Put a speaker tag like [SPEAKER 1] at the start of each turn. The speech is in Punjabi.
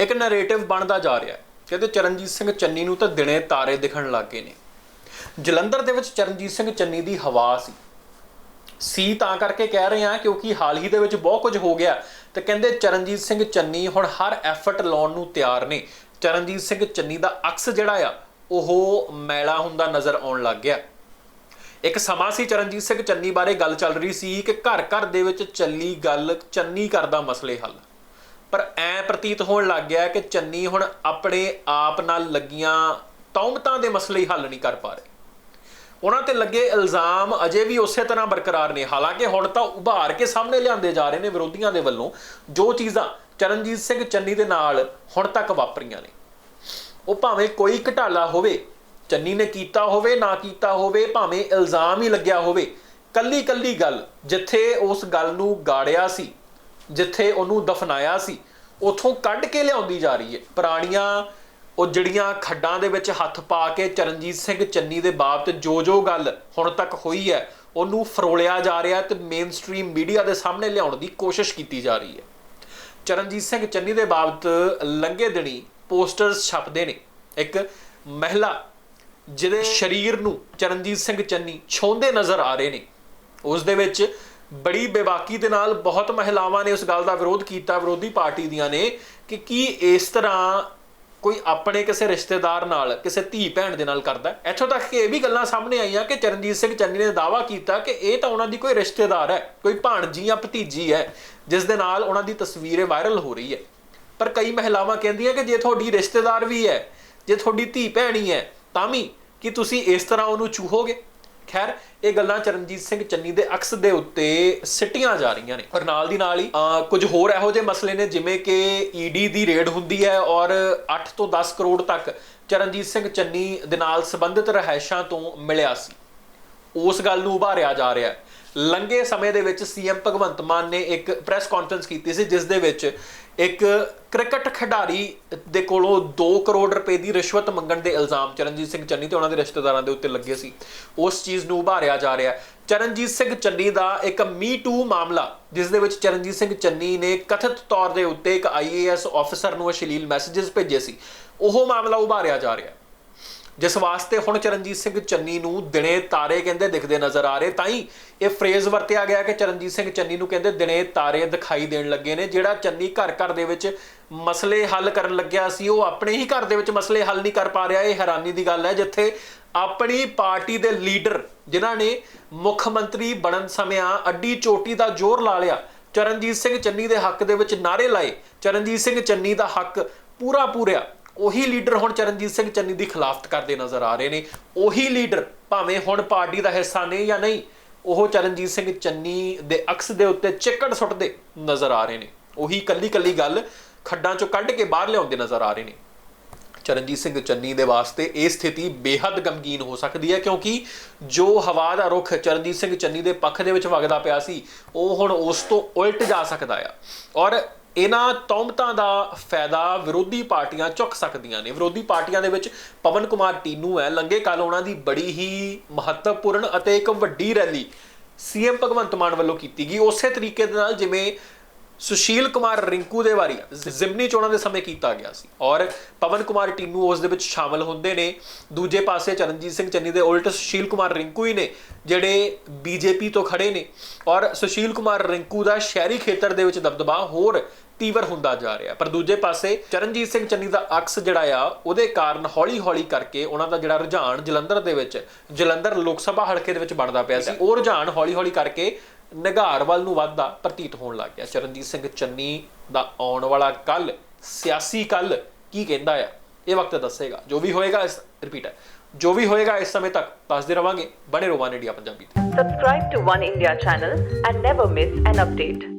[SPEAKER 1] ਇੱਕ ਨੈਰੇਟਿਵ ਬਣਦਾ ਜਾ ਰਿਹਾ ਹੈ ਕਹਿੰਦੇ ਚਰਨਜੀਤ ਸਿੰਘ ਚੰਨੀ ਨੂੰ ਤਾਂ ਦਿਨੇ ਤਾਰੇ ਦਿਖਣ ਲੱਗ ਗਏ ਨੇ। ਜਲੰਧਰ ਦੇ ਵਿੱਚ ਚਰਨਜੀਤ ਸਿੰਘ ਚੰਨੀ ਦੀ ਹਵਾ ਸੀ। ਸੀ ਤਾਂ ਕਰਕੇ ਕਹਿ ਰਹੇ ਹਾਂ ਕਿਉਂਕਿ ਹਾਲ ਹੀ ਦੇ ਵਿੱਚ ਬਹੁਤ ਕੁਝ ਹੋ ਗਿਆ ਤੇ ਕਹਿੰਦੇ ਚਰਨਜੀਤ ਸਿੰਘ ਚੰਨੀ ਹੁਣ ਹਰ ਐਫਰਟ ਲਾਉਣ ਨੂੰ ਤਿਆਰ ਨੇ। ਚਰਨਜੀਤ ਸਿੰਘ ਚੰਨੀ ਦਾ ਅਕਸ ਜਿਹੜਾ ਆ, ਉਹ ਮੈਲਾ ਹੁੰਦਾ ਨਜ਼ਰ ਆਉਣ ਲੱਗ ਗਿਆ। ਇੱਕ ਸਮਾਂ ਸੀ ਚਰਨਜੀਤ ਸਿੰਘ ਚੰਨੀ ਬਾਰੇ ਗੱਲ ਚੱਲ ਰਹੀ ਸੀ ਕਿ ਘਰ ਘਰ ਦੇ ਵਿੱਚ ਚੱਲੀ ਗੱਲ ਚੰਨੀ ਕਰਦਾ ਮਸਲੇ ਹੱਲ। ਪਰ ਐ ਪ੍ਰਤੀਤ ਹੋਣ ਲੱਗ ਗਿਆ ਕਿ ਚੰਨੀ ਹੁਣ ਆਪਣੇ ਆਪ ਨਾਲ ਲੱਗੀਆਂ ਤੌਮਤਾਂ ਦੇ ਮਸਲੇ ਹੱਲ ਨਹੀਂ ਕਰ ਪਾ ਰਹੇ। ਉਹਨਾਂ ਤੇ ਲੱਗੇ ਇਲਜ਼ਾਮ ਅਜੇ ਵੀ ਉਸੇ ਤਰ੍ਹਾਂ ਬਰਕਰਾਰ ਨੇ। ਹਾਲਾਂਕਿ ਹੁਣ ਤਾਂ ਉਭਾਰ ਕੇ ਸਾਹਮਣੇ ਲਿਆਂਦੇ ਜਾ ਰਹੇ ਨੇ ਵਿਰੋਧੀਆਂ ਦੇ ਵੱਲੋਂ। ਜੋ ਚੀਜ਼ਾਂ ਚਰਨਜੀਤ ਸਿੰਘ ਚੰਨੀ ਦੇ ਨਾਲ ਹੁਣ ਤੱਕ ਵਾਪਰੀਆਂ ਨੇ। ਉਹ ਭਾਵੇਂ ਕੋਈ ਘਟਾਲਾ ਹੋਵੇ, ਚੰਨੀ ਨੇ ਕੀਤਾ ਹੋਵੇ, ਨਾ ਕੀਤਾ ਹੋਵੇ, ਭਾਵੇਂ ਇਲਜ਼ਾਮ ਹੀ ਲੱਗਿਆ ਹੋਵੇ ਕੱਲੀ ਕੱਲੀ ਗੱਲ ਜਿੱਥੇ ਉਸ ਗੱਲ ਨੂੰ ਗਾੜਿਆ ਸੀ ਜਿੱਥੇ ਉਹਨੂੰ ਦਫਨਾਇਆ ਸੀ ਉਥੋਂ ਕੱਢ ਕੇ ਲਿਆਉਂਦੀ ਜਾ ਰਹੀ ਹੈ। ਪੁਰਾਣੀਆਂ ਉਹ ਜਿਹੜੀਆਂ ਖੱਡਾਂ ਦੇ ਵਿੱਚ ਹੱਥ ਪਾ ਕੇ ਚਰਨਜੀਤ ਸਿੰਘ ਚੰਨੀ ਦੇ ਬਾਬਤ ਜੋ ਜੋ ਗੱਲ ਹੁਣ ਤੱਕ ਹੋਈ ਹੈ ਉਹਨੂੰ ਫਰੋਲਿਆ ਜਾ ਰਿਹਾ ਤੇ ਮੇਨ ਸਟ੍ਰੀਮ ਮੀਡੀਆ ਦੇ ਸਾਹਮਣੇ ਲਿਆਉਣ ਦੀ ਕੋਸ਼ਿਸ਼ ਕੀਤੀ ਜਾ ਰਹੀ ਹੈ। ਚਰਨਜੀਤ ਸਿੰਘ ਚੰਨੀ ਦੇ ਬਾਬਤ ਲੰਗੇ ਦਿਨੀ ਪੋਸਟਰਸ ਛਪਦੇ ਨੇ। ਇੱਕ ਮਹਿਲਾ ਜਿਹਦੇ ਸਰੀਰ ਨੂੰ ਚਰਨਜੀਤ ਸਿੰਘ ਚੰਨੀ ਛੋਂਦੇ ਨਜ਼ਰ ਆ ਰਹੇ ਨੇ। ਉਸ ਦੇ ਵਿੱਚ ਬੜੀ ਬੇਬਾਕੀ ਦੇ ਨਾਲ ਬਹੁਤ ਮਹਿਲਾਵਾਂ ਨੇ ਉਸ ਗੱਲ ਦਾ ਵਿਰੋਧ ਕੀਤਾ, ਵਿਰੋਧੀ ਪਾਰਟੀ ਦੀਆਂ ਨੇ ਕਿ ਕੀ ਇਸ ਤਰ੍ਹਾਂ ਕੋਈ ਆਪਣੇ ਕਿਸੇ ਰਿਸ਼ਤੇਦਾਰ ਨਾਲ, ਕਿਸੇ ਧੀ ਭੈਣ ਦੇ ਨਾਲ ਕਰਦਾ ਇੱਥੋਂ ਤੱਕ ਕਿ ਇਹ ਵੀ ਗੱਲਾਂ ਸਾਹਮਣੇ ਆਈਆਂ ਕਿ ਚਰਨਜੀਤ ਸਿੰਘ ਚੰਨੀ ਨੇ ਦਾਅਵਾ ਕੀਤਾ ਕਿ ਇਹ ਤਾਂ ਉਹਨਾਂ ਦੀ ਕੋਈ ਰਿਸ਼ਤੇਦਾਰ ਹੈ, ਕੋਈ ਭਾਣਜੀ ਜਾਂ ਭਤੀਜੀ ਹੈ, ਜਿਸ ਦੇ ਨਾਲ ਉਹਨਾਂ ਦੀ ਤਸਵੀਰ ਵਾਇਰਲ ਹੋ ਰਹੀ ਹੈ। ਪਰ ਕਈ ਮਹਿਲਾਵਾਂ ਕਹਿੰਦੀਆਂ ਕਿ ਜੇ ਤੁਹਾਡੀ ਰਿਸ਼ਤੇਦਾਰ ਵੀ ਹੈ, ਜੇ ਤੁਹਾਡੀ ਧੀ ਭੈਣ ਹੀ ਹੈ, ਤਾਂ ਵੀ ਕਿ ਤੁਸੀਂ ਇਸ ਤਰ੍ਹਾਂ ਉਹਨੂੰ ਚੂਹੋਗੇ? ਖੈਰ, ਇਹ ਗੱਲਾਂ ਚਰਨਜੀਤ ਸਿੰਘ ਚੰਨੀ ਦੇ ਅਕਸ ਦੇ ਉੱਤੇ ਸਿੱਟੀਆਂ ਜਾ ਰਹੀਆਂ ਨੇ। ਪਰ ਨਾਲ ਦੀ ਨਾਲ ਹੀ ਕੁਝ ਹੋਰ ਇਹੋ ਜਿਹੇ ਮਸਲੇ ਨੇ, ਜਿਵੇਂ ਕਿ ਈਡੀ ਦੀ ਰੇਡ ਹੁੰਦੀ ਹੈ ਔਰ 8 ਤੋਂ 10 ਕਰੋੜ ਤੱਕ ਚਰਨਜੀਤ ਸਿੰਘ ਚੰਨੀ ਦੇ ਨਾਲ ਸੰਬੰਧਿਤ ਰਹਿਸ਼ਾਂ ਤੋਂ ਮਿਲਿਆ ਸੀ। ਉਸ ਗੱਲ ਨੂੰ ਉਭਾਰਿਆ ਜਾ ਰਿਹਾ ਹੈ। ਲੰਗੇ ਸਮੇਂ ਦੇ ਵਿੱਚ ਸੀਐਮ ਭਗਵੰਤ ਮਾਨ ਨੇ ਇੱਕ ਪ੍ਰੈਸ ਕਾਨਫਰੰਸ ਕੀਤੀ ਸੀ, ਜਿਸ ਦੇ ਵਿੱਚ ਇੱਕ ਕ੍ਰਿਕਟ ਖਿਡਾਰੀ ਦੇ ਕੋਲੋਂ 2 ਕਰੋੜ ਰੁਪਏ ਦੀ ਰਿਸ਼ਵਤ ਮੰਗਣ ਦੇ ਇਲਜ਼ਾਮ ਚਰਨਜੀਤ ਸਿੰਘ ਚੰਨੀ ਤੇ ਉਹਨਾਂ ਦੇ ਰਿਸ਼ਤੇਦਾਰਾਂ ਦੇ ਉੱਤੇ ਲੱਗੇ ਸੀ। ਉਸ ਚੀਜ਼ ਨੂੰ ਉਭਾਰਿਆ ਜਾ ਰਿਹਾ ਚਰਨਜੀਤ ਸਿੰਘ ਚੰਨੀ ਦਾ ਇੱਕ ਮੀ ਟੂ ਮਾਮਲਾ, ਜਿਸ ਦੇ ਵਿੱਚ ਚਰਨਜੀਤ ਸਿੰਘ ਚੰਨੀ ਨੇ ਕਥਿਤ ਤੌਰ ਦੇ ਉੱਤੇ ਇੱਕ ਆਈਏਐਸ ਆਫੀਸਰ ਨੂੰ ਅਸ਼ਲੀਲ ਮੈਸੇजेस ਭੇਜੇ ਸੀ। ਉਹ ਮਾਮਲਾ ਉਭਾਰਿਆ ਜਾ ਰਿਹਾ ਜਿਸ ਵਾਸਤੇ ਹੁਣ ਚਰਨਜੀਤ ਸਿੰਘ ਚੰਨੀ ਨੂੰ ਦਿਨੇ ਤਾਰੇ ਕਹਿੰਦੇ ਦਿਖਦੇ ਨਜ਼ਰ ਆ ਰਹੇ। ਤਾਂ ਹੀ ਇਹ ਫਰੇਜ਼ ਵਰਤਿਆ ਗਿਆ ਕਿ ਚਰਨਜੀਤ ਸਿੰਘ ਚੰਨੀ ਨੂੰ ਕਹਿੰਦੇ ਦਿਨੇ ਤਾਰੇ ਦਿਖਾਈ ਦੇਣ ਲੱਗੇ ਨੇ। ਜਿਹੜਾ ਚੰਨੀ ਘਰ ਘਰ ਦੇ ਵਿੱਚ ਮਸਲੇ ਹੱਲ ਕਰਨ ਲੱਗਿਆ ਸੀ, ਉਹ ਆਪਣੇ ਹੀ ਘਰ ਦੇ ਵਿੱਚ ਮਸਲੇ ਹੱਲ ਨਹੀਂ ਕਰ ਪਾ ਰਿਹਾ। ਇਹ ਹੈਰਾਨੀ ਦੀ ਗੱਲ ਹੈ, ਜਿੱਥੇ ਆਪਣੀ ਪਾਰਟੀ ਦੇ ਲੀਡਰ, ਜਿਨ੍ਹਾਂ ਨੇ ਮੁੱਖ ਮੰਤਰੀ ਬਣਨ ਸਮਿਆਂ ਅੱਡੀ ਚੋਟੀ ਦਾ ਜ਼ੋਰ ਲਾ ਲਿਆ, ਚਰਨਜੀਤ ਸਿੰਘ ਚੰਨੀ ਦੇ ਹੱਕ ਦੇ ਵਿੱਚ ਨਾਰੇ ਲਾਏ। ਚਰਨਜੀਤ ਸਿੰਘ ਚੰਨੀ ਦਾ ਹੱਕ ਪੂਰਾ ਪੂਰਿਆ ਉਹੀ ਲੀਡਰ ਹੁਣ ਚਰਨਜੀਤ ਸਿੰਘ ਚੰਨੀ ਦੀ ਖਿਲਾਫਤ ਕਰਦੇ ਨਜ਼ਰ ਆ ਰਹੇ ਨੇ। ਉਹੀ ਲੀਡਰ ਭਾਵੇਂ ਹੁਣ ਪਾਰਟੀ ਦਾ ਹਿੱਸਾ ਨੇ ਜਾਂ ਨਹੀਂ, ਉਹ ਚਰਨਜੀਤ ਸਿੰਘ ਚੰਨੀ ਦੇ ਅਕਸ ਦੇ ਉੱਤੇ ਚਿੱਕੜ ਸੁੱਟਦੇ ਨਜ਼ਰ ਆ ਰਹੇ ਨੇ। ਉਹੀ ਕੱਲੀ ਕੱਲੀ ਗੱਲ ਖੱਡਾਂ ਚੋਂ ਕੱਢ ਕੇ ਬਾਹਰ ਲਿਆਉਂਦੇ ਨਜ਼ਰ ਆ ਰਹੇ ਨੇ। ਚਰਨਜੀਤ ਸਿੰਘ ਚੰਨੀ ਦੇ ਵਾਸਤੇ ਇਹ ਸਥਿਤੀ ਬੇਹੱਦ ਗਮਗੀਨ ਹੋ ਸਕਦੀ ਹੈ ਕਿਉਂਕਿ ਜੋ ਹਵਾ ਦਾ ਰੁਖ ਚਰਨਜੀਤ ਸਿੰਘ ਚੰਨੀ ਦੇ ਪੱਖ ਦੇ ਵਿੱਚ ਵਗਦਾ ਪਿਆ ਸੀ, ਉਹ ਹੁਣ ਉਸ ਤੋਂ ਉਲਟ ਜਾ ਸਕਦਾ ਆ। ਔਰ ਇਹਨਾਂ ਤੌਮਤਾਂ ਦਾ ਫਾਇਦਾ ਵਿਰੋਧੀ ਪਾਰਟੀਆਂ ਚੁੱਕ ਸਕਦੀਆਂ ਨੇ। ਵਿਰੋਧੀ ਪਾਰਟੀਆਂ ਦੇ ਵਿੱਚ ਪਵਨ ਕੁਮਾਰ ਟੀਨੂ ਹੈ। ਲੰਗੇ ਕੱਲ ਉਹਨਾਂ ਦੀ ਬੜੀ ਹੀ ਮਹੱਤਵਪੂਰਨ ਅਤੇ ਇੱਕ ਵੱਡੀ ਰੈਲੀ ਸੀਐਮ ਭਗਵੰਤ ਮਾਨ ਵੱਲੋਂ ਕੀਤੀ ਗਈ। ਉਸੇ ਤਰੀਕੇ ਦੇ ਨਾਲ ਜਿਵੇਂ ਸੁਸ਼ੀਲ ਕੁਮਾਰ ਰਿੰਕੂ ਦੇ ਵਾਰੀ ਜ਼ਿਮਨੀ ਚੋਣਾਂ ਦੇ ਸਮੇਂ ਕੀਤਾ ਗਿਆ ਸੀ ਔਰ ਪਵਨ ਕੁਮਾਰ ਟੀਨੂ ਉਸ ਦੇ ਵਿੱਚ ਸ਼ਾਮਲ ਹੁੰਦੇ ਨੇ। ਦੂਜੇ ਪਾਸੇ ਚਰਨਜੀਤ ਸਿੰਘ ਚੰਨੀ ਦੇ ਉਲਟ ਸੁਸ਼ੀਲ ਕੁਮਾਰ ਰਿੰਕੂ ਹੀ ਨੇ ਜਿਹੜੇ ਬੀਜੇਪੀ ਤੋਂ ਖੜੇ ਨੇ। ਔਰ ਸੁਸ਼ੀਲ ਕੁਮਾਰ ਰਿੰਕੂ ਦਾ ਸ਼ਹਿਰੀ ਖੇਤਰ ਦੇ ਵਿੱਚ ਦਬਦਬਾ ਹੋਰ ਤੀਵਰ ਹੁੰਦਾ ਜਾ ਰਿਹਾ। ਪਰ ਦੂਜੇ ਪਾਸੇ ਚਰਨਜੀਤ ਸਿੰਘ ਚੰਨੀ ਦਾ ਅਕਸ ਜਿਹੜਾ ਆ ਉਹਦੇ ਕਾਰਨ ਹੌਲੀ-ਹੌਲੀ ਕਰਕੇ ਉਹਨਾਂ ਦਾ ਜਿਹੜਾ ਰੁਝਾਨ ਜਲੰਧਰ ਦੇ ਵਿੱਚ ਜਲੰਧਰ ਲੋਕ ਸਭਾ ਹਲਕੇ ਦੇ ਵਿੱਚ ਬਣਦਾ ਪਿਆ ਸੀ। ਉਹ ਰੁਝਾਨ ਹੌਲੀ-ਹੌਲੀ ਕਰਕੇ ਨਿਗਾਰ ਵੱਲ ਨੂੰ ਵੱਧਦਾ ਪ੍ਰਤੀਤ ਹੋਣ ਲੱਗ ਗਿਆ। ਚਰਨਜੀਤ ਸਿੰਘ ਚੰਨੀ ਦਾ ਆਉਣ ਵਾਲਾ ਕੱਲ ਸਿਆਸੀ ਕੱਲ ਕੀ ਕਹਿੰਦਾ ਆ, ਇਹ ਵਕਤ ਦੱਸੇਗਾ। ਜੋ ਵੀ ਹੋਏਗਾ ਇਸ ਰਿਪੀਟ ਹੈ। ਜੋ ਵੀ ਹੋਏਗਾ ਇਸ ਸਮੇਂ ਤੱਕ ਦੱਸਦੇ ਰਵਾਂਗੇ। ਬਣੇ ਰਹੋ ਵਨ ਇੰਡੀਆ ਪੰਜਾਬੀ ਤੇ।
[SPEAKER 2] Subscribe to One India channel and never miss an update.